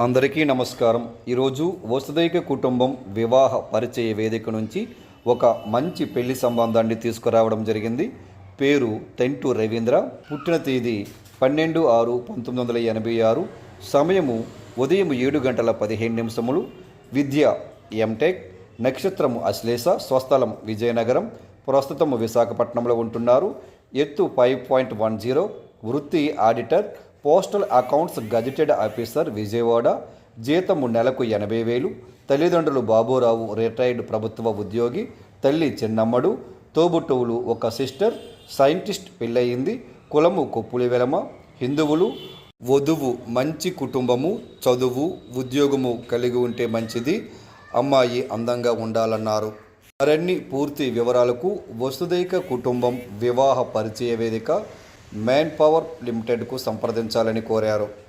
అందరికీ నమస్కారం. ఈరోజు వసుదైక కుటుంబం వివాహ పరిచయ వేదిక నుంచి ఒక మంచి పెళ్ళి సంబంధాన్ని తీసుకురావడం జరిగింది. పేరు తెంటు రవీంద్ర. పుట్టిన తేదీ పన్నెండు ఆరు పంతొమ్మిది వందల ఎనభై ఆరు. సమయము ఉదయం ఏడు గంటల పదిహేను నిమిషములు. విద్య ఎంటెక్. నక్షత్రము అశ్లేష. స్వస్థలం విజయనగరం. ప్రస్తుతము విశాఖపట్నంలో ఉంటున్నారు. ఎత్తు ఫైవ్ పాయింట్ వన్ జీరో వృత్తి auditor. Postal accounts gazetted officer Vijayawada జీతము నెలకు ఎనభై వేలు తల్లిదండ్రులు బాబురావు రిటైర్డ్ ప్రభుత్వ ఉద్యోగి తల్లి చిన్నమ్మడు తోబుట్టువులు ఒక సిస్టర్ సైంటిస్ట్ పెళ్ళయింది కులము కొప్పులి వెలమ హిందువులు వధువు మంచి కుటుంబము చదువు ఉద్యోగము కలిగి ఉంటే మంచిది అమ్మాయి అందంగా ఉండాలన్నారు. మరిన్ని పూర్తి వివరాలకు వసుదైక కుటుంబం వివాహ పరిచయ వేదిక మ్యాన్ పవర్ లిమిటెడ్కు సంప్రదించాలని కోరారు.